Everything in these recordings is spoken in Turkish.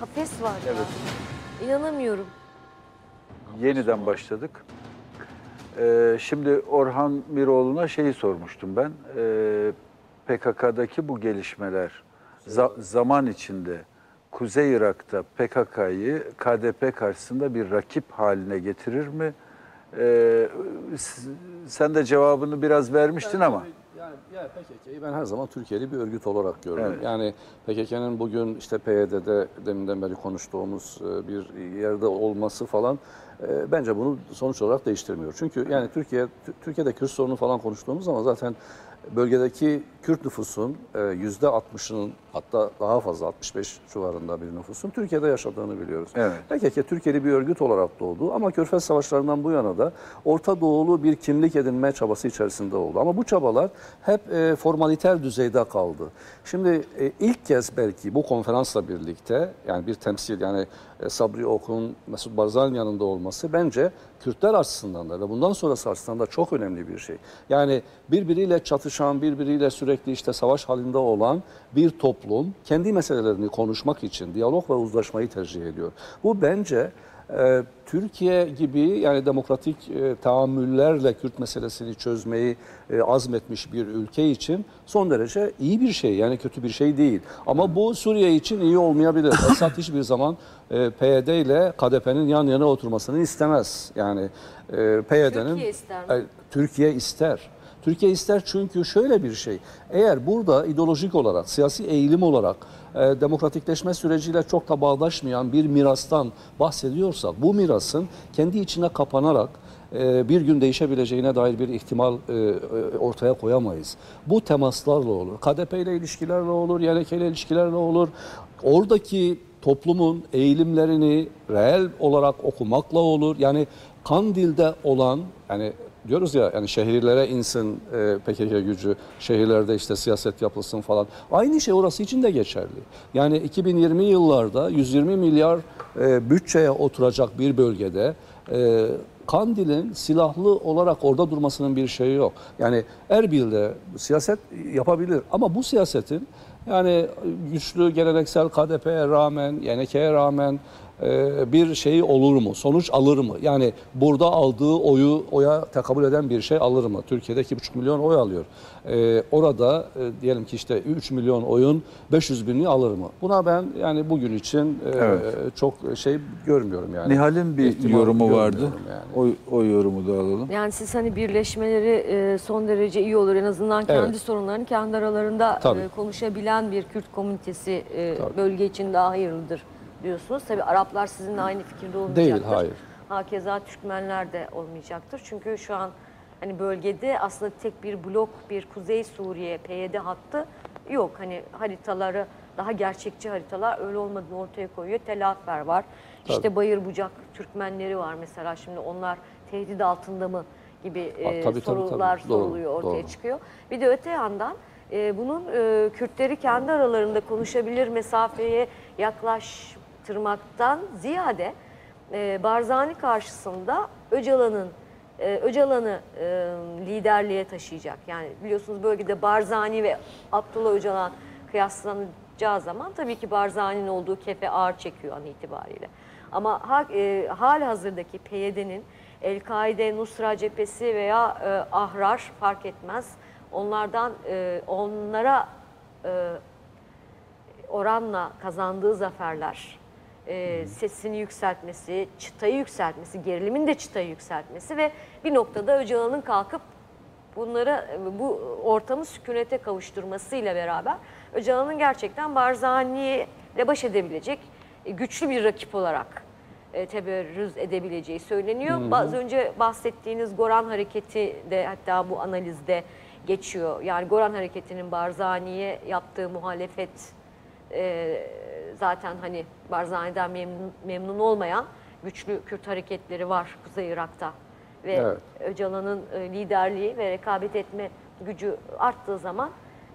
kafes var ya. Evet. İnanamıyorum. Yeniden başladık. Ee, şimdi Orhan Miroğlu'na şeyi sormuştum ben. Ee, PKK'daki bu gelişmeler za- zaman içinde Kuzey Irak'ta PKK'yı KDP karşısında bir rakip haline getirir mi? Ee, sen de cevabını biraz vermiştin ama. Yani, PKK'yı ben her zaman Türkiye'li bir örgüt olarak görüyorum. Evet. Yani PKK'nın bugün işte PYD'de deminden beri konuştuğumuz e, bir yerde olması falan e, bence bunu sonuç olarak değiştirmiyor. Çünkü yani Türkiye Tü- Türkiye'de Kürt sorunu falan konuştuğumuz zaman zaten bölgedeki Kürt nüfusun e, yüzde 60'ının hatta daha fazla 65 civarında bir nüfusun Türkiye'de yaşadığını biliyoruz. Evet. PKK Türkiye'li bir örgüt olarak doğdu ama Körfez Savaşları'ndan bu yana da Orta Doğulu bir kimlik edinme çabası içerisinde oldu. Ama bu çabalar hep e, formaliter düzeyde kaldı. Şimdi e, ilk kez belki bu konferansla birlikte yani bir temsil yani Sabri Ok'un, Mesut Barzani'nin yanında olması bence Kürtler açısından da ve bundan sonrası açısından da çok önemli bir şey. Yani birbiriyle çatışan, birbiriyle sürekli işte savaş halinde olan bir toplum kendi meselelerini konuşmak için diyalog ve uzlaşmayı tercih ediyor. Bu bence e, Türkiye gibi yani demokratik e, tahammüllerle Kürt meselesini çözmeyi e, azmetmiş bir ülke için son derece iyi bir şey. Yani kötü bir şey değil. Ama bu Suriye için iyi olmayabilir. Esad hiçbir zaman e, PYD ile KDP'nin yan yana oturmasını istemez. Yani e, PYD'nin Türkiye ister mi? e, Türkiye ister. Türkiye ister çünkü şöyle bir şey. Eğer burada ideolojik olarak, siyasi eğilim olarak e, demokratikleşme süreciyle çok da bağdaşmayan bir mirastan bahsediyorsak bu mirasın kendi içine kapanarak e, bir gün değişebileceğine dair bir ihtimal e, e, ortaya koyamayız. Bu temaslarla olur. KDP ile ilişkilerle olur, YNK ile ilişkilerle olur. Oradaki toplumun eğilimlerini reel olarak okumakla olur. Yani Kandil'de olan yani diyoruz ya yani şehirlere insin e, PKK gücü, şehirlerde işte siyaset yapılsın falan. Aynı şey orası için de geçerli. Yani 2020 yıllarda 120 milyar e, bütçeye oturacak bir bölgede e, Kandil'in silahlı olarak orada durmasının bir şeyi yok. Yani Erbil'de siyaset yapabilir ama bu siyasetin yani güçlü geleneksel KDP'ye rağmen, YNK'ye rağmen bir şeyi olur mu? Sonuç alır mı? Yani burada aldığı oyu oya tekabül eden bir şey alır mı? Türkiye'de 2,5 milyon oy alıyor. E, orada e, diyelim ki işte 3 milyon oyun 500 binini alır mı? Buna ben yani bugün için e, Evet. çok şey görmüyorum yani. Nihal'in bir İhtimal yorumu vardı. yani. O, o yorumu da alalım. Yani siz hani birleşmeleri e, son derece iyi olur. En azından kendi Evet. sorunlarını kendi aralarında Tabii. e, konuşabilen bir Kürt komünitesi e, Tabii. bölge için daha hayırlıdır diyorsunuz. Tabii Araplar sizinle aynı fikirde olmayacaktır. Değil, hayır. Hakeza Türkmenler de olmayacaktır. Çünkü şu an hani bölgede aslında tek bir blok, bir Kuzey Suriye PYD hattı yok. Hani haritaları daha gerçekçi haritalar öyle olmadığını ortaya koyuyor. Tel Afer var. İşte Bayır Bucak Türkmenleri var mesela. Şimdi onlar tehdit altında mı gibi e, Ha, tabii, tabii, sorular tabii. Doğru, soruluyor, ortaya doğru. çıkıyor. Bir de öte yandan e, bunun e, Kürtleri kendi aralarında konuşabilir mesafeye yaklaştırmaktan ziyade e, Barzani karşısında Öcalan'ın e, Öcalan'ı e, liderliğe taşıyacak. Yani biliyorsunuz bölgede Barzani ve Abdullah Öcalan kıyaslanacağı zaman tabii ki Barzani'nin olduğu kefe ağır çekiyor an itibariyle. Ama ha, e, hali hazırdaki PYD'nin El-Kaide, Nusra cephesi veya e, Ahrar fark etmez. Onlardan e, onlara e, oranla kazandığı zaferler, e, sesini yükseltmesi, çıtayı yükseltmesi, gerilimin de çıtayı yükseltmesi ve bir noktada Öcalan'ın kalkıp bunları bu ortamı sükunete kavuşturmasıyla beraber Öcalan'ın gerçekten Barzani ile baş edebilecek e, güçlü bir rakip olarak e, teberrüz edebileceği söyleniyor. Az önce bahsettiğiniz Goran Hareketi de hatta bu analizde geçiyor. Yani Goran Hareketi'nin Barzani'ye yaptığı muhalefet e, zaten hani Barzani'den memnun, memnun olmayan güçlü Kürt hareketleri var Kuzey Irak'ta. Ve Evet. Öcalan'ın e, liderliği ve rekabet etme gücü arttığı zaman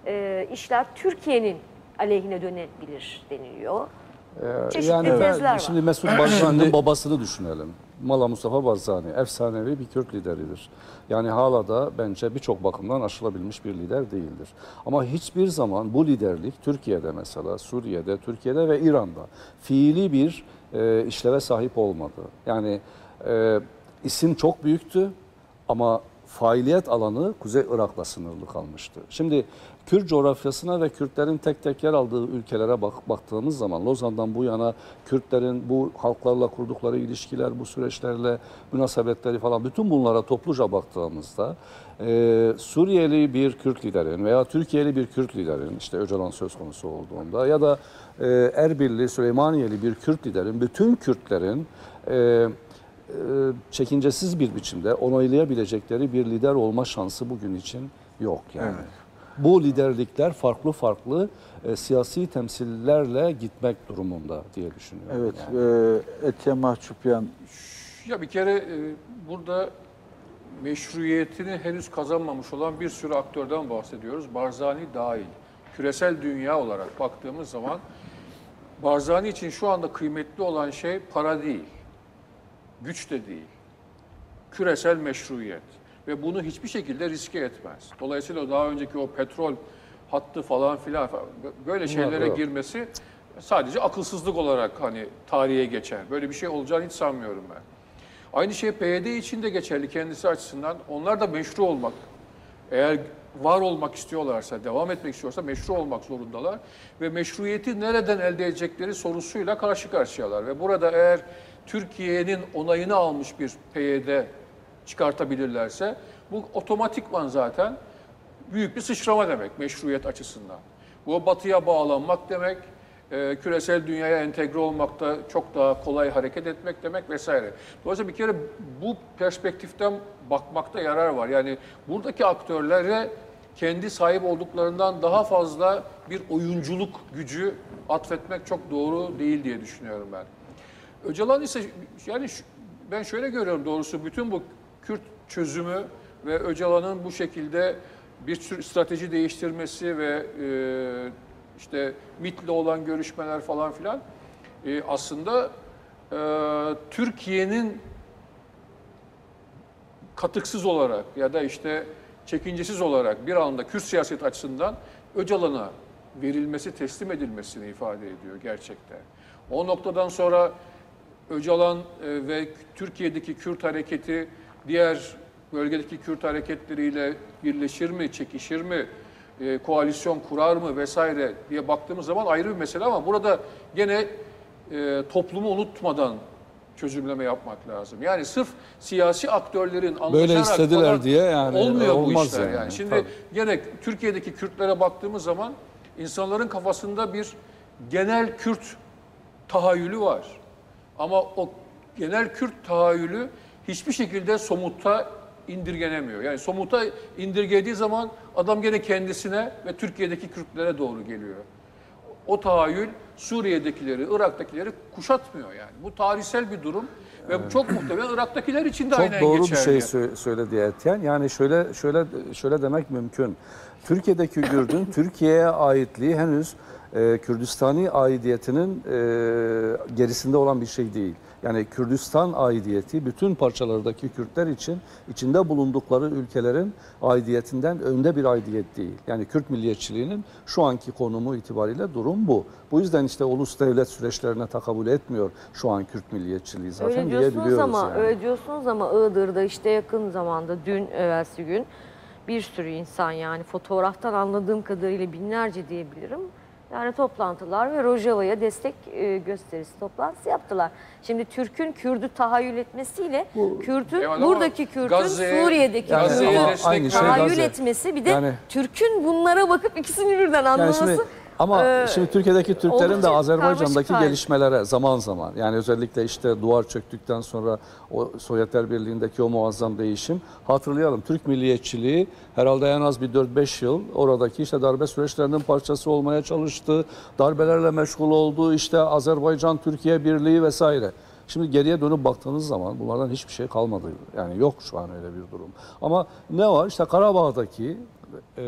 e, işler Türkiye'nin aleyhine dönebilir deniliyor. Ee, Çeşitli yani tezler var. Şimdi Mesut Barzani'nin babasını düşünelim. Mala Mustafa Barzani efsanevi bir Kürt lideridir. Yani hala da bence birçok bakımdan aşılabilmiş bir lider değildir. Ama hiçbir zaman bu liderlik Türkiye'de mesela, Suriye'de, Türkiye'de ve İran'da fiili bir e, işleve sahip olmadı. Yani e, isim çok büyüktü ama faaliyet alanı Kuzey Irak'la sınırlı kalmıştı. Şimdi Kürt coğrafyasına ve Kürtlerin tek tek yer aldığı ülkelere bak, baktığımız zaman Lozan'dan bu yana Kürtlerin bu halklarla kurdukları ilişkiler, bu süreçlerle münasebetleri falan bütün bunlara topluca baktığımızda e, Suriyeli bir Kürt liderin veya Türkiye'li bir Kürt liderin işte Öcalan söz konusu olduğunda ya da e, Erbilli, Süleymaniyeli bir Kürt liderin bütün Kürtlerin e, çekincesiz bir biçimde onaylayabilecekleri bir lider olma şansı bugün için yok yani. Evet. Bu liderlikler farklı farklı e, siyasi temsillerle gitmek durumunda diye düşünüyorum. Evet, yani. e, Etyen Mahçupyan Ya bir kere e, burada meşruiyetini henüz kazanmamış olan bir sürü aktörden bahsediyoruz. Barzani dahil. Küresel dünya olarak baktığımız zaman Barzani için şu anda kıymetli olan şey para değil, güç de değil. Küresel meşruiyet. Ve bunu hiçbir şekilde riske etmez. Dolayısıyla daha önceki o petrol hattı falan filan böyle şeylere girmesi sadece akılsızlık olarak hani tarihe geçer. Böyle bir şey olacağını hiç sanmıyorum ben. Aynı şey PYD için de geçerli kendisi açısından. Onlar da meşru olmak. Eğer var olmak istiyorlarsa, devam etmek istiyorsa meşru olmak zorundalar. Ve meşruiyeti nereden elde edecekleri sorusuyla karşı karşıyalar. Ve burada eğer Türkiye'nin onayını almış bir PYD çıkartabilirlerse bu otomatikman zaten büyük bir sıçrama demek meşruiyet açısından. Bu batıya bağlanmak demek, e, küresel dünyaya entegre olmakta çok daha kolay hareket etmek demek vesaire. Dolayısıyla bir kere bu perspektiften bakmakta yarar var. Yani buradaki aktörlere kendi sahip olduklarından daha fazla bir oyunculuk gücü atfetmek çok doğru değil diye düşünüyorum ben. Öcalan ise yani şu- ben şöyle görüyorum doğrusu bütün bu Kürt çözümü ve Öcalan'ın bu şekilde bir tür strateji değiştirmesi ve e, işte MİT'le olan görüşmeler falan filan e, aslında e, Türkiye'nin katıksız olarak ya da işte çekincesiz olarak bir anda Kürt siyaset açısından Öcalan'a verilmesi, teslim edilmesini ifade ediyor gerçekten. O noktadan sonra Öcalan e, ve Türkiye'deki Kürt hareketi diğer bölgedeki Kürt hareketleriyle birleşir mi, çekişir mi, e, koalisyon kurar mı vesaire diye baktığımız zaman ayrı bir mesele ama burada gene e, toplumu unutmadan çözümleme yapmak lazım. Yani sırf siyasi aktörlerin anlaşarak istediler falan diye yani olmuyor bu olmaz işler yani. yani. Şimdi Tabii. gene Türkiye'deki Kürtlere baktığımız zaman insanların kafasında bir genel Kürt tahayyülü var. Ama o genel Kürt tahayyülü hiçbir şekilde somutta indirgenemiyor. Yani somuta indirgediği zaman adam gene kendisine ve Türkiye'deki Kürtlere doğru geliyor. O tahayyül Suriye'dekileri, Irak'takileri kuşatmıyor yani. Bu tarihsel bir durum ve bu çok muhtemelen Irak'takiler için de Çok aynen doğru bir geçerli. şey sö- söyledi Etyen. Yani şöyle şöyle şöyle demek mümkün. Türkiye'deki Kürdün Türkiye'ye aitliği henüz e, Kürdistani aidiyetinin e, gerisinde olan bir şey değil. Yani Kürdistan aidiyeti bütün parçalardaki Kürtler için içinde bulundukları ülkelerin aidiyetinden önde bir aidiyet değil. Yani Kürt milliyetçiliğinin şu anki konumu itibariyle durum bu. Bu yüzden işte ulus devlet süreçlerine takabül etmiyor şu an Kürt milliyetçiliği zaten Öyle diyorsunuz diyebiliyoruz ama yani. öyle diyorsunuz ama Iğdır'da işte yakın zamanda dün evvelsi gün bir sürü insan yani fotoğraftan anladığım kadarıyla binlerce diyebilirim. Yani toplantılar ve Rojava'ya destek e, gösterisi toplantısı yaptılar. Şimdi Türk'ün Kürd'ü tahayyül etmesiyle Kürt'ün Eyvallah ama buradaki Kürt'ün Gazze'ye- Suriye'deki Yani şey tahayyül Gazze. etmesi bir de Yani- Türk'ün bunlara bakıp ikisini birden Yani anlaması. şimdi, ama e, şimdi Türkiye'deki Türklerin de Azerbaycan'daki gelişmelere zaman zaman yani özellikle işte duvar çöktükten sonra o Sovyetler Birliği'ndeki o muazzam değişim hatırlayalım. Türk milliyetçiliği herhalde en az bir 4-5 yıl oradaki işte darbe süreçlerinin parçası olmaya çalıştı. Darbelerle meşgul oldu. işte Azerbaycan Türkiye Birliği vesaire. Şimdi geriye dönüp baktığınız zaman bunlardan hiçbir şey kalmadı. Yani yok şu an öyle bir durum. Ama ne var? İşte Karabağ'daki e,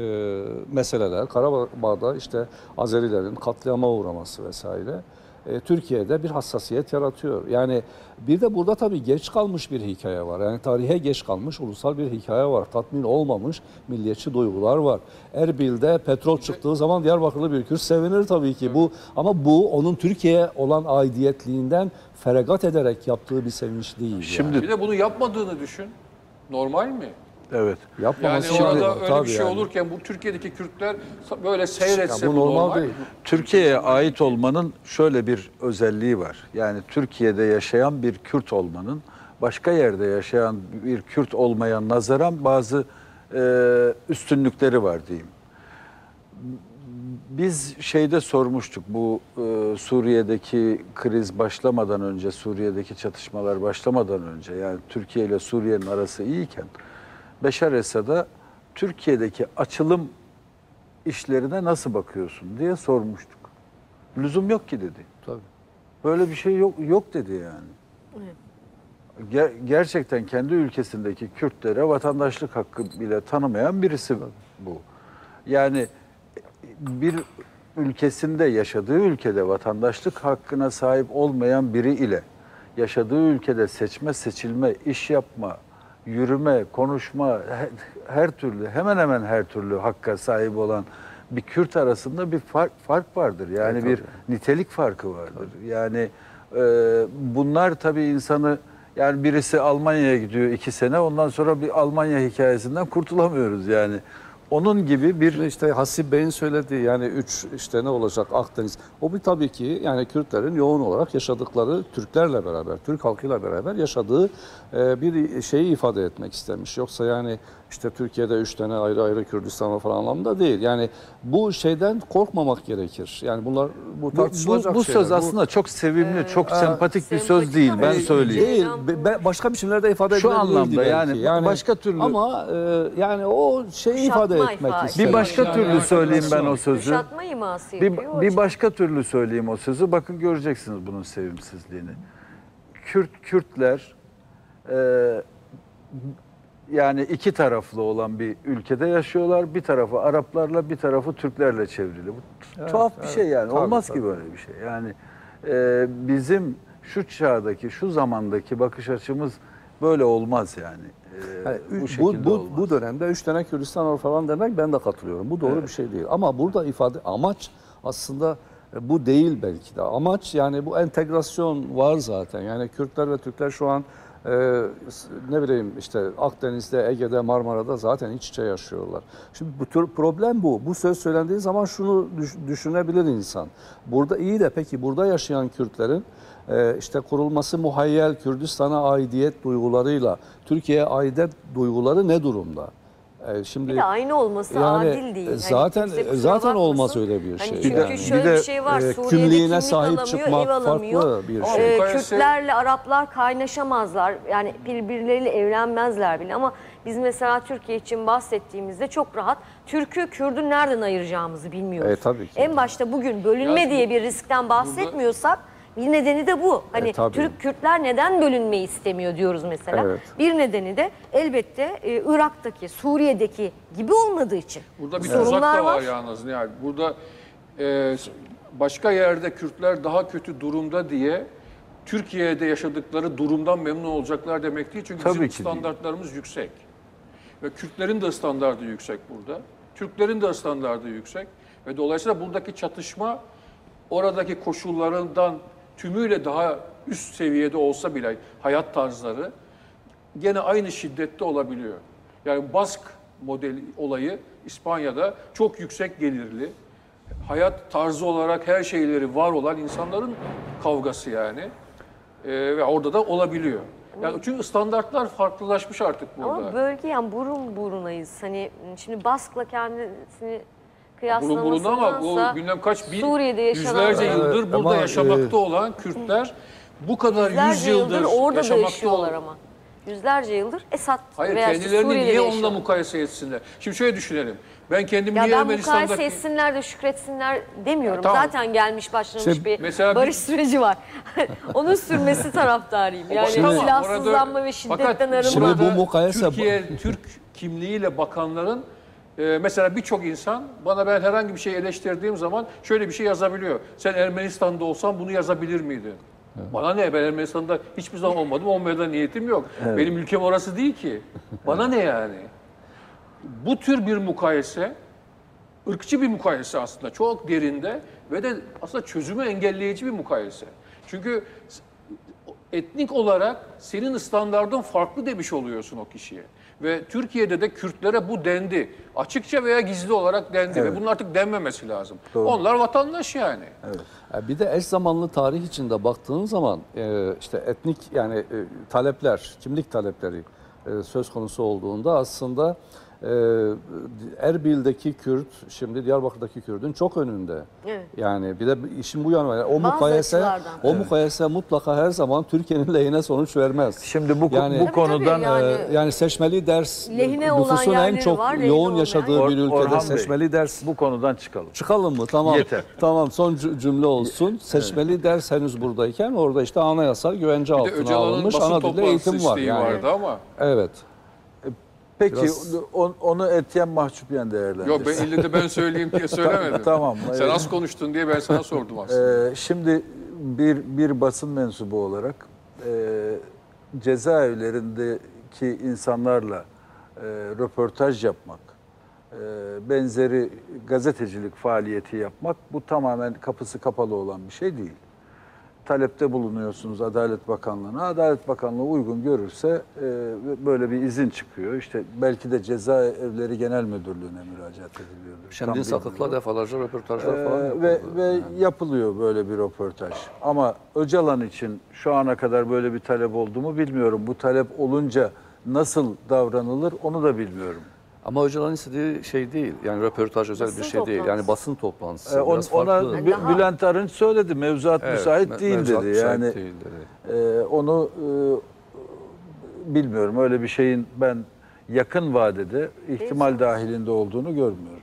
meseleler, Karabağ'da işte Azerilerin katliama uğraması vesaire. e, Türkiye'de bir hassasiyet yaratıyor. Yani bir de burada tabii geç kalmış bir hikaye var. Yani tarihe geç kalmış ulusal bir hikaye var. Tatmin olmamış milliyetçi duygular var. Erbil'de petrol çıktığı zaman Diyarbakırlı bir Kürt sevinir tabii ki. Bu ama bu onun Türkiye'ye olan aidiyetliğinden feragat ederek yaptığı bir sevinç değil. Şimdi Bir de bunu yapmadığını düşün. Normal mi? Evet. Yani Yapmaması orada lazım. öyle Tabii bir şey yani. olurken bu Türkiye'deki Kürtler böyle seyretse Ya bu bu normal normal. değil. Türkiye'ye ait olmanın şöyle bir özelliği var. Yani Türkiye'de yaşayan bir Kürt olmanın başka yerde yaşayan bir Kürt olmaya nazaran bazı e, üstünlükleri var diyeyim. Biz şeyde sormuştuk bu e, Suriye'deki kriz başlamadan önce, Suriye'deki çatışmalar başlamadan önce yani Türkiye ile Suriye'nin arası iyiyken Beşar Esad'a Türkiye'deki açılım işlerine nasıl bakıyorsun diye sormuştuk. Lüzum yok ki dedi. Tabii. Böyle bir şey yok yok dedi yani. Ger- gerçekten kendi ülkesindeki Kürtlere vatandaşlık hakkı bile tanımayan birisi bu. Yani bir ülkesinde yaşadığı ülkede vatandaşlık hakkına sahip olmayan biri ile yaşadığı ülkede seçme, seçilme, iş yapma, yürüme, konuşma her, türlü hemen hemen her türlü hakka sahip olan bir Kürt arasında bir fark, fark vardır. Yani Evet, bir tabii. nitelik farkı vardır. Yani e, bunlar tabii insanı yani birisi Almanya'ya gidiyor iki sene ondan sonra bir Almanya hikayesinden kurtulamıyoruz yani. Onun gibi bir işte Hasip Bey'in söylediği yani üç işte ne olacak Akdeniz. O bir tabii ki yani Kürtlerin yoğun olarak yaşadıkları Türklerle beraber, Türk halkıyla beraber yaşadığı e, bir şeyi ifade etmek istemiş. Yoksa yani işte Türkiye'de üç tane ayrı ayrı Kürdistan falan anlamda değil. Yani bu şeyden korkmamak gerekir. Yani bunlar bu bu, bu, tartışılacak bu şeyler. söz Bu- aslında çok sevimli, çok Ee, sempatik bir sempatik söz değil ben söyleyeyim. Değil. Be- başka biçimlerde ifade Şu anlamda belki. yani başka türlü- Ama e, yani o şeyi Kuşatma ifade etmek ifade. istedim. Bir başka Yani türlü söyleyeyim ben o sözü. Kuşatma iması yapıyor. Bir, bir başka türlü söyleyeyim o sözü. Bakın göreceksiniz bunun sevimsizliğini. Kürt Kürtler e, yani iki taraflı olan bir ülkede yaşıyorlar. Bir tarafı Araplarla, bir tarafı Türklerle çevrili. Bu Evet, tuhaf bir evet. şey yani. Tabii, Olmaz tabii. ki böyle bir şey. Yani e, bizim şu çağdaki, şu zamandaki bakış açımız böyle olmaz yani. E, Yani bu bu, olmaz. bu dönemde üç tane Kürdistan var falan demek ben de katılıyorum. Bu doğru bir şey değil. Ama burada ifade amaç aslında e, bu değil belki de. Amaç yani bu entegrasyon var zaten. Yani Kürtler ve Türkler şu an e, s- ne bileyim işte Akdeniz'de, Ege'de, Marmara'da zaten iç içe yaşıyorlar. Şimdi bu tür problem bu. Bu söz söylendiği zaman şunu düş- düşünebilir insan. Burada iyi de peki burada yaşayan Kürtlerin e, işte kurulması muhayyel Kürdistan'a aidiyet duygularıyla Türkiye'ye aidiyet duyguları ne durumda? E, şimdi Bir de aynı olması Yani, adil değil. e, Hani zaten- zaten olmaz öyle bir şey. Hani Bir çünkü de- bir şöyle de, bir şey var. e, Suriye'de kimliğine sahip çıkmak ev alamıyor. farklı bir şey. Mukayese- Kürtlerle Araplar kaynaşamazlar. Yani birbirleriyle evlenmezler bile ama biz mesela Türkiye için bahsettiğimizde çok rahat Türk'ü Kürd'ü nereden ayıracağımızı bilmiyoruz. E, tabii ki. En başta bugün bölünme bu- diye bir riskten bahsetmiyorsak bir nedeni de bu. Hani E, tabii. Türk Kürtler neden bölünmeyi istemiyor diyoruz mesela. Evet. Bir nedeni de elbette e, Irak'taki, Suriye'deki gibi olmadığı için. Burada bir Sorunlar tuzak da var var. yalnız. Yani burada e, başka yerde Kürtler daha kötü durumda diye Türkiye'de yaşadıkları durumdan memnun olacaklar demek değil. Çünkü Tabii bizim ki değil. standartlarımız yüksek. Ve Kürtlerin de standardı yüksek burada. Türklerin de standardı yüksek. Ve dolayısıyla buradaki çatışma oradaki koşullarından tümüyle daha üst seviyede olsa bile hayat tarzları gene aynı şiddette olabiliyor. Yani Bask modeli olayı İspanya'da çok yüksek gelirli, hayat tarzı olarak her şeyleri var olan insanların kavgası yani. Ee, ve orada da olabiliyor. Yani çünkü standartlar farklılaşmış artık burada. Ama bölge yani burun burunayız. Hani şimdi Bask'la kendisini Burun buruna ama kıyaslamasındansa bu bilmem kaç bin, Suriye'de yaşanan yüzlerce yıldır Evet, burada ama, yaşamakta e, olan Kürtler bu kadar yüzlerce yüz yıldır yıldır orada da yaşamakta yaşıyorlar olan- ama. Yüzlerce yıldır Esad Hayır veya işte kendilerini Suriye'de niye onunla mukayese etsinler? Şimdi şöyle düşünelim. Ben kendimi Ya niye ben Ermenistan'daki... mukayese etsinler de şükretsinler demiyorum. Ya tamam. Zaten gelmiş başlamış Şey, bir mesela barış süreci var. Onun sürmesi taraftarıyım. Yani Şimdi- silahsızlanma Orada- ve şiddetten arınma. Şimdi bu mukayese- Türkiye, Türk kimliğiyle bakanların Ee, mesela birçok insan bana ben herhangi bir şey eleştirdiğim zaman şöyle bir şey yazabiliyor. Sen Ermenistan'da olsan bunu yazabilir miydin? Bana ne? Ben Ermenistan'da hiçbir zaman olmadım. Olmaya da niyetim yok. Benim ülkem orası değil ki. Bana ne yani? Bu tür bir mukayese ırkçı bir mukayese aslında. Çok derinde ve de aslında çözümü engelleyici bir mukayese. Çünkü etnik olarak senin standardın farklı demiş oluyorsun o kişiye. Ve Türkiye'de de Kürtlere bu dendi. Açıkça veya gizli olarak dendi ve bunun artık denmemesi lazım. Onlar vatandaş yani. E, Bir de eş zamanlı tarih içinde baktığın zaman e, işte etnik yani e, talepler, kimlik talepleri söz konusu olduğunda aslında Erbil'deki Kürt, şimdi Diyarbakır'daki Kürt'ün çok önünde. Evet. Yani bir de işin bu yanı var. O Bazı mukayese, açılardan. o mukayese mutlaka her zaman Türkiye'nin lehine sonuç vermez. Şimdi bu, Yani- bu Tabii, konudan tabii, yani- Ee, yani seçmeli ders Lehine olan nüfusun en yerleri çok var, yoğun yaşadığı Or- bir ülkede Orhan Bey, seçmeli ders bu konudan çıkalım. Çıkalım mı? Tamam. Yeter. Tamam son cü- cümle olsun. Seçmeli ders henüz buradayken orada işte anayasal güvence Bir altına alınmış ana dilde eğitim var. Yani. vardı ama. Evet. Peki Biraz- on- onu Etyen Mahçupyen değerlendirsin. Yok ben ille de ben söyleyeyim diye söylemedim. Tamam. Sen Evet. az konuştun diye ben sana sordum aslında. Ee, şimdi bir bir basın mensubu olarak e, cezaevlerindeki insanlarla e, röportaj yapmak, e, benzeri gazetecilik faaliyeti yapmak bu tamamen kapısı kapalı olan bir şey değil. Talepte bulunuyorsunuz Adalet Bakanlığı'na. Adalet Bakanlığı uygun görürse e, böyle bir izin çıkıyor. İşte belki de Cezaevleri Genel Müdürlüğü'ne müracaat ediliyordur. Tam Şemdin. Sakık'la defalarca röportajlar Ee, falan ve yapıldı. ve yapılıyor böyle bir röportaj. Ama Öcalan için şu ana kadar böyle bir talep oldu mu bilmiyorum. Bu talep olunca nasıl davranılır onu da bilmiyorum. Ama Öcalan'ın istediği şey değil. Yani röportaj özel Basın bir şey değil. Yani basın toplantısı. Ee, on- ona Bü- Bülent Arınç söyledi mevzuat Evet, müsait me- değil mevzuat dedi. müsait Yani değil dedi. e, onu e, bilmiyorum. Öyle bir şeyin ben yakın vadede ihtimal dahilinde olduğunu görmüyorum.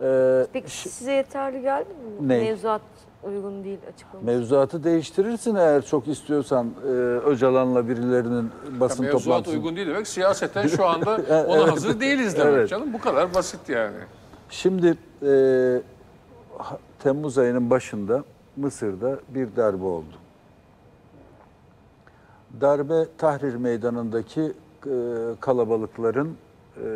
Ee, Peki size yeterli geldi mi? Ne? Mevzuat uygun değil açıklaması. Mevzuatı değiştirirsin eğer çok istiyorsan e, Öcalan'la birilerinin basın Mevzuat toplantısı. uygun değil demek siyaseten şu anda ona Evet. hazır değiliz demek Evet. canım. Bu kadar basit yani. Şimdi e, Temmuz ayının başında Mısır'da bir darbe oldu. Darbe Tahrir Meydanı'ndaki e, kalabalıkların e,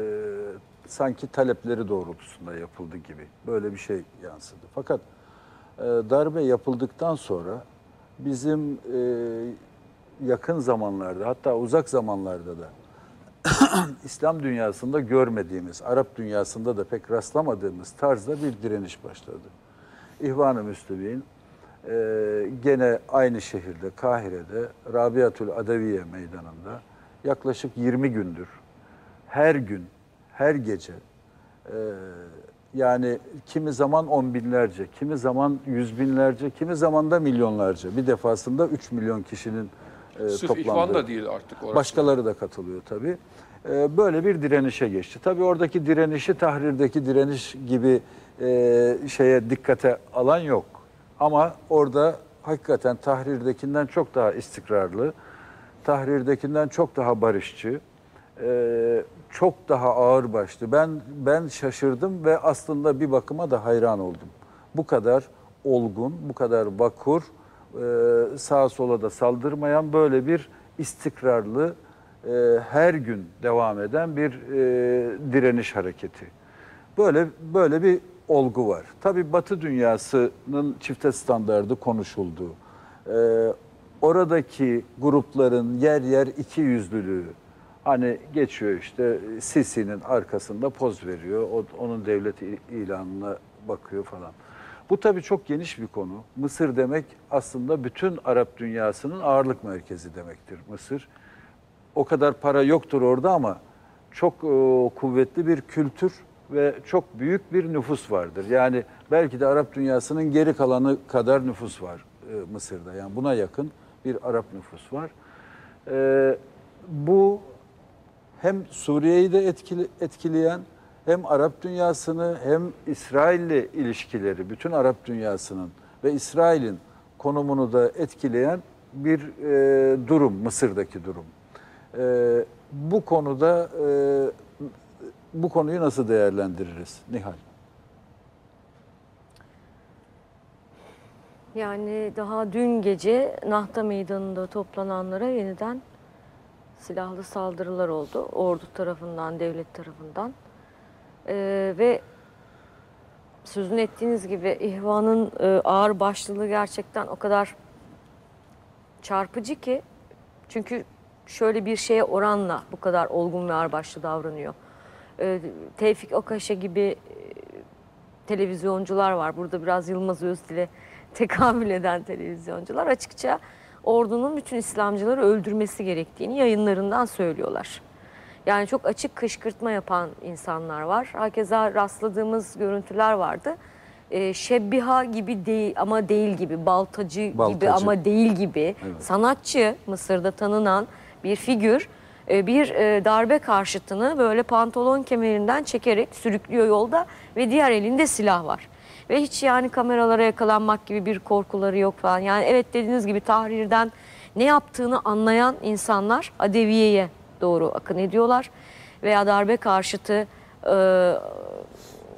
sanki talepleri doğrultusunda yapıldı gibi. Böyle bir şey yansıdı. Fakat darbe yapıldıktan sonra bizim e, yakın zamanlarda hatta uzak zamanlarda da İslam dünyasında görmediğimiz, Arap dünyasında da pek rastlamadığımız tarzda bir direniş başladı. İhvan-ı Müslümin e, gene aynı şehirde, Kahire'de, Rabiatül Adaviye meydanında yaklaşık 20 gündür her gün, her gece e, yani kimi zaman on binlerce, kimi zaman yüz binlerce, kimi zaman da milyonlarca bir defasında 3 milyon kişinin e, Sırf toplandığı. İhvan da değil artık orası. Başkaları da katılıyor tabii. Ee, Böyle bir direnişe geçti. Tabii oradaki direnişi tahrirdeki direniş gibi e, şeye dikkate alan yok. Ama orada hakikaten tahrirdekinden çok daha istikrarlı, tahrirdekinden çok daha barışçı, e, çok daha ağırbaşlı. Ben ben şaşırdım ve aslında bir bakıma da hayran oldum. Bu kadar olgun, bu kadar vakur, e, sağa sola da saldırmayan böyle bir istikrarlı, e, her gün devam eden bir e, direniş hareketi. Böyle böyle bir olgu var. Tabii Batı dünyasının çifte standardı konuşuldu. E, oradaki grupların yer yer iki yüzlülüğü, Hani geçiyor işte Sisi'nin arkasında poz veriyor. O, onun devlet ilanına bakıyor falan. Bu tabii çok geniş bir konu. Mısır demek aslında bütün Arap dünyasının ağırlık merkezi demektir Mısır. O kadar para yoktur orada ama çok e, kuvvetli bir kültür ve çok büyük bir nüfus vardır. Yani belki de Arap dünyasının geri kalanı kadar nüfus var e, Mısır'da. Yani buna yakın bir Arap nüfus var. E, bu hem Suriye'yi de etkili, etkileyen hem Arap dünyasını hem İsrail'le ilişkileri, bütün Arap dünyasının ve İsrail'in konumunu da etkileyen bir e, durum, Mısır'daki durum. E, bu konuda e, bu konuyu nasıl değerlendiririz Nihal? Yani daha dün gece Nahta Meydanı'nda toplananlara yeniden silahlı saldırılar oldu. Ordu tarafından, devlet tarafından. Ee, ve sözünü ettiğiniz gibi ihvanın e, ağır başlılığı gerçekten o kadar çarpıcı ki. Çünkü şöyle bir şeye oranla bu kadar olgun ve ağırbaşlı davranıyor. Ee, Tevfik Okaşe gibi e, televizyoncular var. Burada biraz Yılmaz Özdil'e tekamül eden televizyoncular açıkça ordunun bütün İslamcıları öldürmesi gerektiğini yayınlarından söylüyorlar. Yani çok açık kışkırtma yapan insanlar var. Hakeza rastladığımız görüntüler vardı. Ee, şebbiha gibi değil ama değil gibi, baltacı, gibi Baltacı. ama değil gibi, sanatçı Mısır'da tanınan bir figür e, bir e, darbe karşıtını böyle pantolon kemerinden çekerek sürüklüyor yolda ve diğer elinde silah var. Ve hiç yani kameralara yakalanmak gibi bir korkuları yok falan. Yani evet dediğiniz gibi Tahrir'den ne yaptığını anlayan insanlar Adeviye'ye doğru akın ediyorlar. Veya darbe karşıtı e,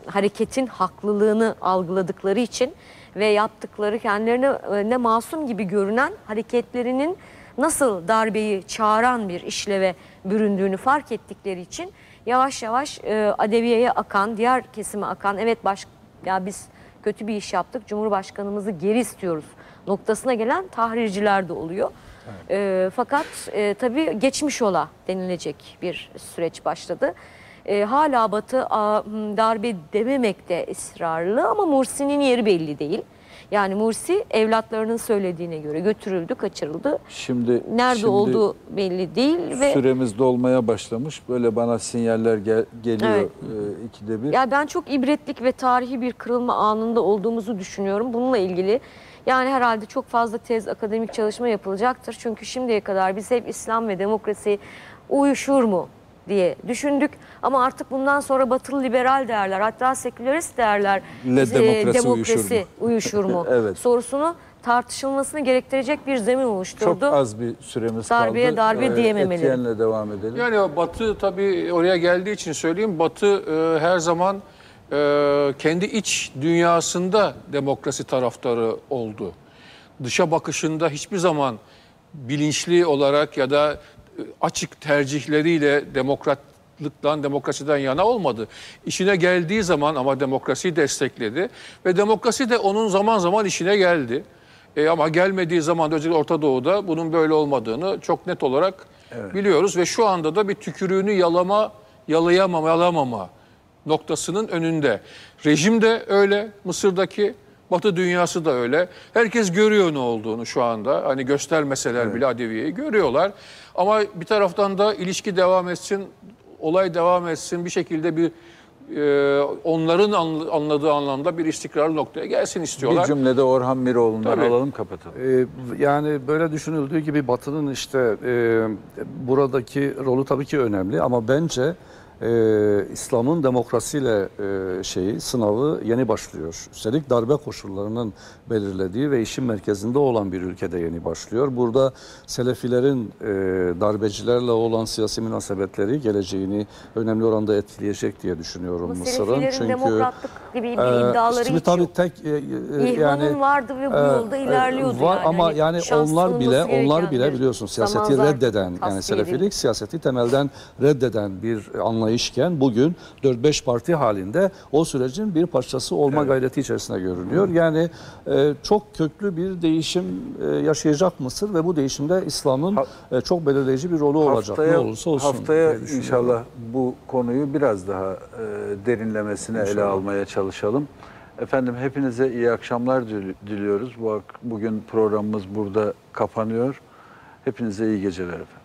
hareketin haklılığını algıladıkları için ve yaptıkları kendilerine e, ne masum gibi görünen hareketlerinin nasıl darbeyi çağıran bir işleve büründüğünü fark ettikleri için yavaş yavaş e, Adeviye'ye akan, diğer kesime akan evet baş, ya biz kötü bir iş yaptık, Cumhurbaşkanımızı geri istiyoruz noktasına gelen tahrirciler de oluyor. E, fakat e, tabii geçmiş ola denilecek bir süreç başladı. E, hala Batı a, darbe dememekte ısrarlı ama Mursi'nin yeri belli değil. Yani Mursi evlatlarının söylediğine göre götürüldü, kaçırıldı. Şimdi Nerede şimdi olduğu belli değil ve süremiz dolmaya başlamış. Böyle bana sinyaller gel- geliyor Evet. e, ikide bir. Ya ben çok ibretlik ve tarihi bir kırılma anında olduğumuzu düşünüyorum. Bununla ilgili yani herhalde çok fazla tez, akademik çalışma yapılacaktır. Çünkü şimdiye kadar biz hep İslam ve demokrasi uyuşur mu diye düşündük. Ama artık bundan sonra batılı liberal değerler hatta sekülerist değerler Le e, demokrasi uyuşur mu? uyuşur mu Evet. sorusunu tartışılmasını gerektirecek bir zemin Çok oluşturdu. az bir süremiz Darbeye kaldı. darbe Ee, diyememeleri. Etiyenne'le devam edelim. Yani Batı tabii oraya geldiği için söyleyeyim. Batı e, her zaman e, kendi iç dünyasında demokrasi taraftarı oldu. Dışa bakışında hiçbir zaman bilinçli olarak ya da açık tercihleriyle demokratlıktan, demokrasiden yana olmadı. İşine geldiği zaman ama demokrasiyi destekledi ve demokrasi de onun zaman zaman işine geldi. E, ama gelmediği zaman da özellikle Orta Doğu'da bunun böyle olmadığını çok net olarak biliyoruz ve şu anda da bir tükürüğünü yalama, yalayamama, yalamama noktasının önünde. Rejim de öyle, Mısır'daki Batı dünyası da öyle. Herkes görüyor ne olduğunu şu anda. Hani göstermeseler bile Adeviye'yi görüyorlar. Ama bir taraftan da ilişki devam etsin, olay devam etsin, bir şekilde bir e, onların anla- anladığı anlamda bir istikrarlı noktaya gelsin istiyorlar. Bir cümlede Orhan Miroğlu'ndan Tabii. alalım kapatalım. Ee, yani böyle düşünüldüğü gibi Batı'nın işte e, buradaki rolü tabii ki önemli ama bence e, İslam'ın demokrasiyle e, şeyi sınavı yeni başlıyor. Üstelik darbe koşullarının belirlediği ve işin merkezinde olan bir ülkede yeni başlıyor. Burada Selefilerin e, darbecilerle olan siyasi münasebetleri geleceğini önemli oranda etkileyecek diye düşünüyorum Ama Mısır'ın. Çünkü demokratlık gibi bir e, iddiaları şimdi hiç tabii tek e, e, yani vardı ve bu ee, yolda e, ilerliyordu Var yani. ama Hani yani şans onlar bile onlar bile biliyorsun siyaseti reddeden yani selefilik siyaseti temelden reddeden bir anlayışken bugün 4-5 parti halinde o sürecin bir parçası olma gayreti içerisinde görünüyor. Yani e, çok köklü bir değişim e, yaşayacak Mısır ve bu değişimde İslam'ın e, çok belirleyici bir rolü olacak. Haftaya, ne olursa olsun. haftaya inşallah bu konuyu biraz daha e, derinlemesine ele almaya çalışalım. Efendim hepinize iyi akşamlar dil- diliyoruz. Bugün programımız burada kapanıyor. Hepinize iyi geceler efendim.